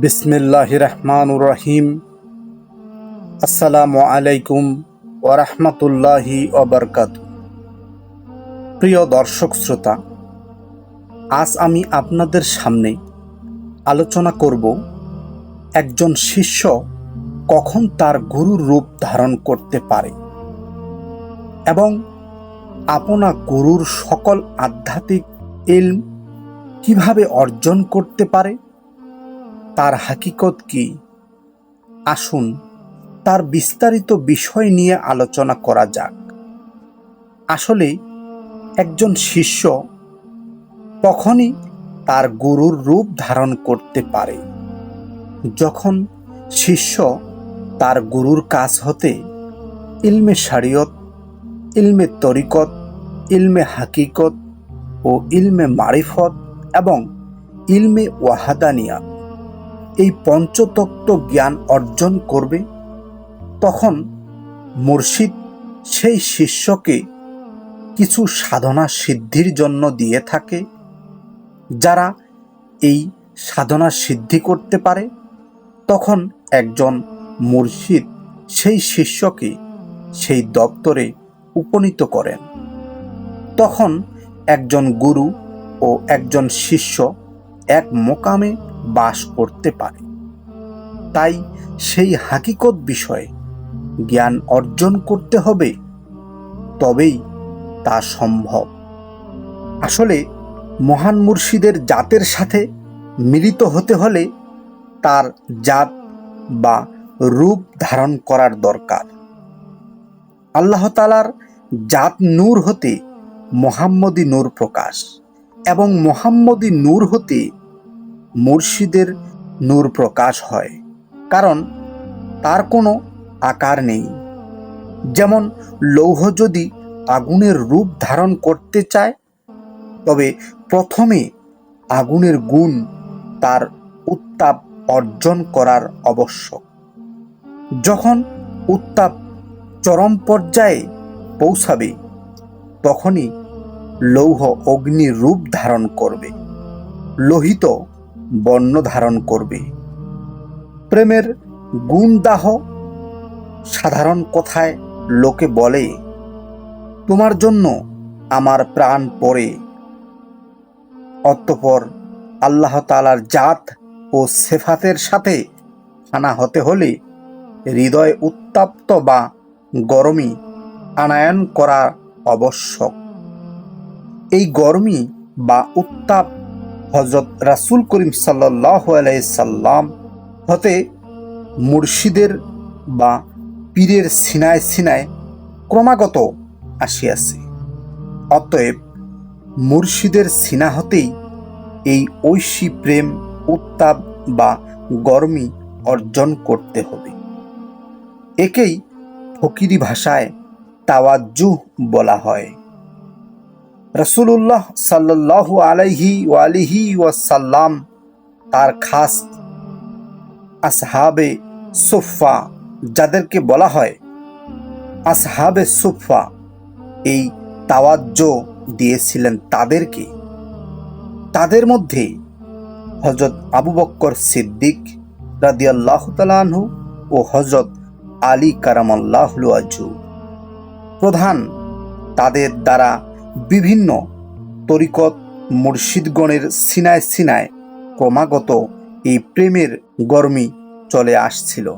বিসমিল্লাহ রহমান রহিম। আসসালামু আলাইকুম ওরহমতুল্লাহি অবরকাত প্রিয় দর্শক শ্রোতা, আজ আমি আপনাদের সামনে আলোচনা করব একজন শিষ্য কখন তার গুরুর রূপ ধারণ করতে পারে এবং আপনা গুরুর সকল আধ্যাত্মিক ইলম কীভাবে অর্জন করতে পারে। তার হাকিকত কি? আসুন তার বিস্তারিত বিষয় নিয়ে আলোচনা করা যাক। আসলে একজন শিষ্য তখনই তার গুরুর রূপ ধারণ করতে পারে। যখন শিষ্য তার গুরুর কাছ হতে ইলমে শারিয়ত, ইলমে তরিকত, ইলমে হাকিকত ও ইলমে মারিফত এবং ইলমে ওয়াহাদানিয়াত এই পঞ্চতত্ত্ব জ্ঞান অর্জন করবে, তখন মুর্শিদ সেই শিষ্যকে কিছু সাধনা সিদ্ধির জন্য দিয়ে থাকে, যারা এই সাধনা সিদ্ধি করতে পারে। তখন একজন মুর্শিদ সেই শিষ্যকে সেই দপ্তরে উপনীত করেন। তখন একজন গুরু ও একজন শিষ্য এক মোকামে বাস করতে পারে। তাই সেই হাকিকত বিষয়ে জ্ঞান অর্জন করতে হবে, তবেই তা সম্ভব। আসলে মহান মুর্শিদের জাতের সাথে মিলিত হতে হলে তার জাত বা রূপ ধারণ করার দরকার। আল্লাহ তালার জাত নূর হতে মোহাম্মদী নূর প্রকাশ এবং মোহাম্মদী নূর হতে মুর্শিদের নূর প্রকাশ হয়, কারণ তার কোনো আকার নেই। যেমন লৌহ যদি আগুনের রূপ ধারণ করতে চায়, তবে প্রথমে আগুনের গুণ তার উত্তাপ অর্জন করার আবশ্যক। যখন উত্তাপ চরম পর্যায়ে পৌঁছাবে, তখনই লৌহ অগ্নির রূপ ধারণ করবে। লোহিত বর্ণ ধারণ করবে। প্রেমের গুণদাহ সাধারণ কথায় লোকে বলে, তোমার জন্য আমার প্রাণ পড়ে। অতঃপর আল্লাহ তালার জাত ও সেফাতের সাথে আনা হতে হলে হৃদয় উত্তাপ্ত বা গরমই আনায়ন করা আবশ্যক। এই গরমই বা উত্তাপ হজরত রাসুল করিম সাল্লাহ সাল্লাম হতে মুর্শিদের বা পীরের সিনায় সিনায় ক্রমাগত আসিয়াছে। অতএব মুর্শিদের সিনা হতেই এই ঐশী প্রেম, উত্তাপ বা গরমি অর্জন করতে হবে। একেই ফকিরি ভাষায় তাওয়াজ্জুহ বলা হয়। রসুল্লাহ সাল্লাহ আলাইহি ওয়ালিহি ওয়াসাল্লাম তার খাস আসহাবে সুফা যাদেরকে বলা হয় আসহাবে সুফা এই তাওয়াজ্জ দিয়েছিলেন তাদেরকে। তাদের মধ্যে হজরত আবু বক্কর সিদ্দিক রাদিয়াল্লাহ তালাহু ও হজরত আলী কারামাল্লাহলু আজু প্রধান তাদের দ্বারা বিভিন্ন তরিকত মুর্শিদগণের সিনায় সিনায় ক্রমাগত এই প্রেমের গরমি চলে আসছিল।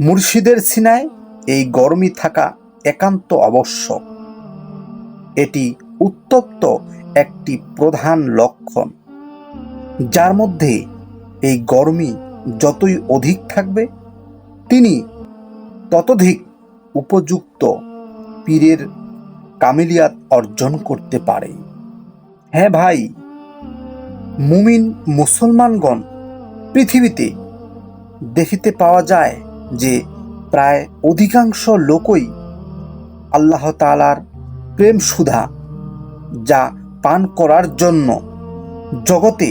মুর্শিদের সিনায় এই গরমি থাকা একান্ত আবশ্যক। এটি উত্তপ্ত একটি প্রধান লক্ষণ। যার মধ্যে এই গরমি যতই অধিক থাকবে, তিনি ততোধিক উপযুক্ত পীরের কামিলিয়াত অর্জন করতে পারে। হ্যাঁ ভাই, মুমিন মুসলমানগণ পৃথিবীতে দেখিতে পাওয়া যায় যে প্রায় অধিকাংশ লোকই আল্লাহ তালার প্রেম সুধা যা পান করার জন্য জগতে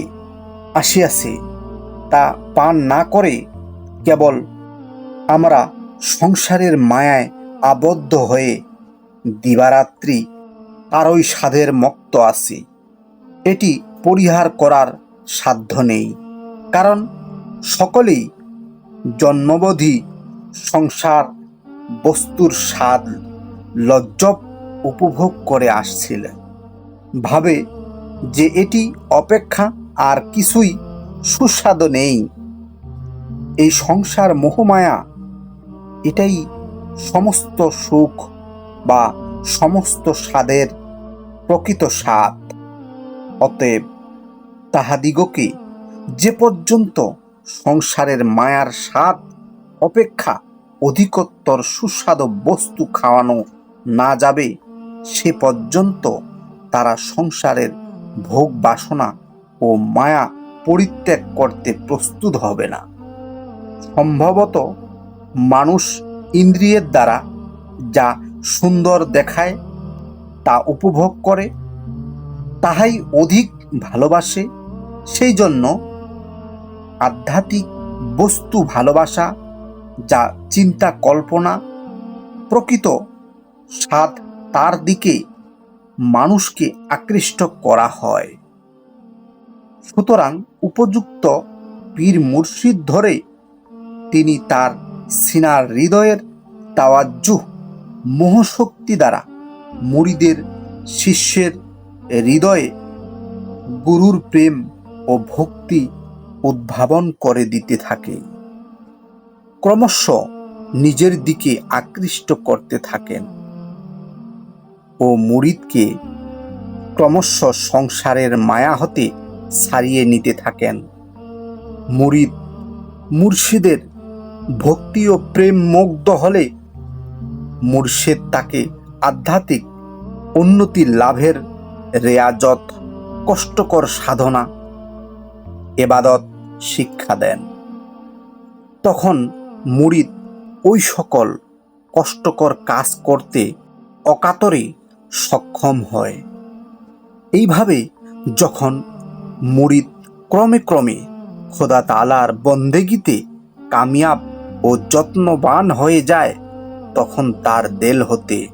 আসিয়াছে, তা পান না করে কেবল আমরা সংসারের মায়ায় আবদ্ধ হয়ে দিবারাত্রি তারই স্বাদের মক্ত আছি। এটি পরিহার করার সাধ্য নেই। কারণ সকলেই জন্মবধি সংসার বস্তুর স্বাদ লজ্জব উপভোগ করে আসছিলেন ভাবে যে এটি অপেক্ষা আর কিছুই সুস্বাদু নেই। এই সংসার মোহমায়া, এটাই সমস্ত সুখ বা সমস্ত স্বাদের প্রকৃত স্বাদ। অতএব তাহাদিগকে যে পর্যন্ত সংসারের মায়ার স্বাদ অপেক্ষা অধিকতর সুস্বাদু বস্তু খাওয়ানো না যাবে, সে পর্যন্ত তারা সংসারের ভোগ বাসনা ও মায়া পরিত্যাগ করতে প্রস্তুত হবে না। সম্ভবত মানুষ ইন্দ্রিয়ের দ্বারা যা সুন্দর দেখায়, তা উপভোগ করে, তাহাই অধিক ভালোবাসে, সেই জন্য আধ্যাত্মিক বস্তু ভালোবাসা যা চিন্তা কল্পনা প্রকৃত স্বাদ তার দিকে মানুষকে আকৃষ্ট করা হয়। সুতরাং উপযুক্ত পীর মুর্শিদ ধরে তিনি তার সিনার হৃদয়ের তাওয়াজ্জুহ মোহশক্তি দ্বারা মুড়িদের শিষ্যের হৃদয়ে গুরুর প্রেম ও ভক্তি উদ্ভাবন করে দিতে থাকে। ক্রমশ নিজের দিকে আকৃষ্ট করতে থাকেন ও মুরিদকে ক্রমশ সংসারের মায়া হতে ছাড়িয়ে নিতে থাকেন। মুরিদ মুর্শিদের ভক্তি ও প্রেম মুগ্ধ হলে মুর্শিদ তাকে আধ্যাত্মিক উন্নতি লাভের রেয়াজত, কষ্টকর সাধনা, এবাদত শিক্ষা দেন। তখন মুরিদ ওই সকল কষ্টকর কাজ করতে অকাতরে সক্ষম হয়। এইভাবে যখন মুরিদ ক্রমে ক্রমে খোদা তালার বন্দেগিতে কামিয়াব ও যত্নবান হয়ে যায় তখন তার দেল হতে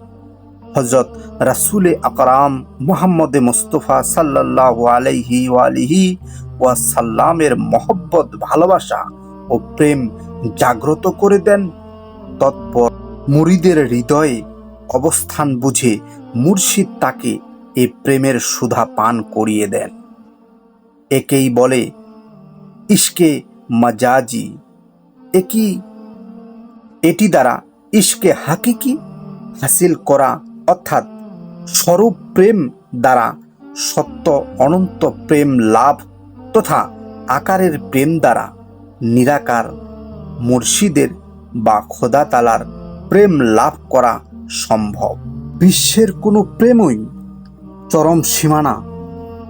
হজরত রাসুলে আকরাম মুহাম্মদে মুস্তফা সাল্লাহ আলাইহি ওয়ালিহি ওয়াসাল্লামের মহব্বত, ভালোবাসা ও প্রেম জাগ্রত করে দেন। তৎপর মুরিদের হৃদয়ে অবস্থান বুঝে মুর্শিদ তাকে এ প্রেমের সুধা পান করিয়ে দেন। একেই বলে, ইশকে মাজাজি। একই এটি দ্বারা ইশকে হাকিকি হাসিল করা অর্থাৎ স্বরূপ প্রেম দ্বারা সত্য অনন্ত প্রেম লাভ তথা আকারের প্রেম দ্বারা নিরাকার মুর্শিদের বা খোদা তালার প্রেম লাভ করা সম্ভব। বিশ্বের কোনো প্রেমই চরম সীমানা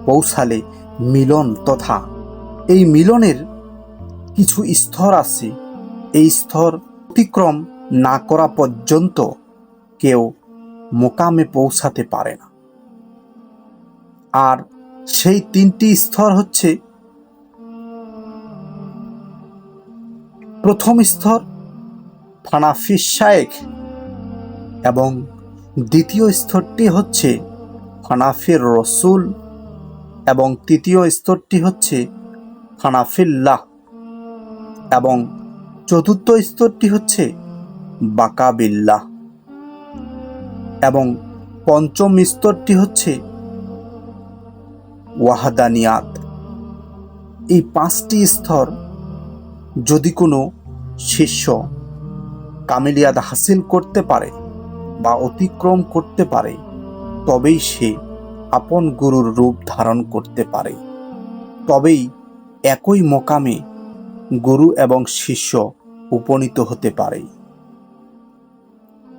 পৌঁছালে মিলন তথা এই মিলনের কিছু স্তর আছে। এই স্তর অতিক্রম না করা পর্যন্ত কেউ মোকামে পৌঁছাতে পারে না। আর সেই তিনটি স্তর হচ্ছে প্রথম স্তর ফানাফিস শায়েখ, এবং দ্বিতীয় স্তরটি হচ্ছে ফানাফির রসুল, এবং তৃতীয় স্তরটি হচ্ছে ফানাফিল্লাহ এবং চতুর্থ স্তরটি হচ্ছে বাকাবিল্লাহ এবং পঞ্চম স্তরটি হচ্ছে ওয়াহাদানিয়াত। এই পাঁচটি স্তর যদি কোনো শিষ্য কামিলিয়াদ হাসিল করতে পারে বা অতিক্রম করতে পারে, তবেই সে আপন গুরুর রূপ ধারণ করতে পারে। তবেই একই মোকামে গুরু এবং শিষ্য উপনীত হতে পারে।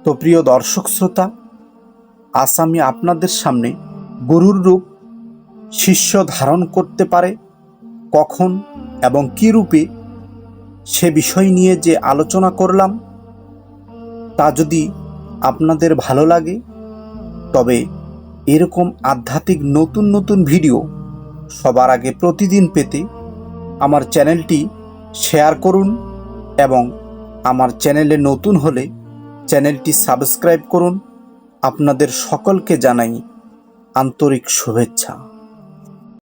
তো প্রিয় দর্শক শ্রোতা, আজ আমি আপনাদের সামনে গুরুর রূপ, শিষ্য ধারণ করতে পারে, কখন এবং কী রূপে সে বিষয় নিয়ে যে আলোচনা করলাম, তা যদি আপনাদের ভালো লাগে, তবে এরকম আধ্যাত্মিক নতুন নতুন ভিডিও সবার আগে প্রতিদিন পেতে আমার চ্যানেলটি শেয়ার করুন এবং আমার চ্যানেলে নতুন হলে চ্যানেলটি সাবস্ক্রাইব করুন। আপনাদের সকলকে জানাই আন্তরিক শুভেচ্ছা।